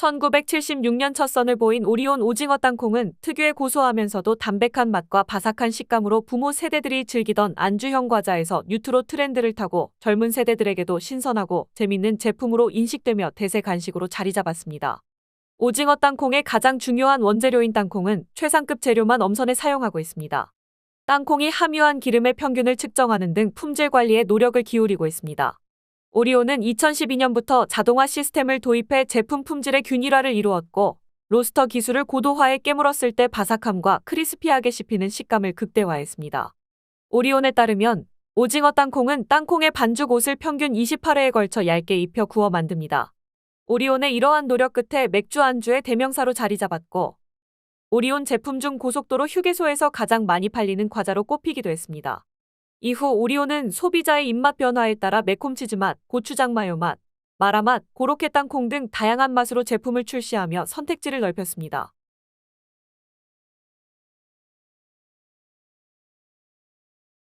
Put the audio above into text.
1976년 첫 선을 보인 오리온 오징어 땅콩은 특유의 고소하면서도 담백한 맛과 바삭한 식감으로 부모 세대들이 즐기던 안주형 과자에서 뉴트로 트렌드를 타고 젊은 세대들에게도 신선하고 재밌는 제품으로 인식되며 대세 간식으로 자리 잡았습니다. 오징어 땅콩의 가장 중요한 원재료인 땅콩은 최상급 재료만 엄선해 사용하고 있습니다. 땅콩이 함유한 기름의 평균을 측정하는 등 품질 관리에 노력을 기울이고 있습니다. 오리온은 2012년부터 자동화 시스템을 도입해 제품 품질의 균일화를 이루었고 로스터 기술을 고도화해 깨물었을 때 바삭함과 크리스피하게 씹히는 식감을 극대화했습니다. 오리온에 따르면 오징어 땅콩은 땅콩의 반죽 옷을 평균 28회에 걸쳐 얇게 입혀 구워 만듭니다. 오리온의 이러한 노력 끝에 맥주 안주의 대명사로 자리 잡았고 오리온 제품 중 고속도로 휴게소에서 가장 많이 팔리는 과자로 꼽히기도 했습니다. 이후 오리온은 소비자의 입맛 변화에 따라 매콤치즈 맛, 고추장 마요 맛, 마라 맛, 고로케 땅콩 등 다양한 맛으로 제품을 출시하며 선택지를 넓혔습니다.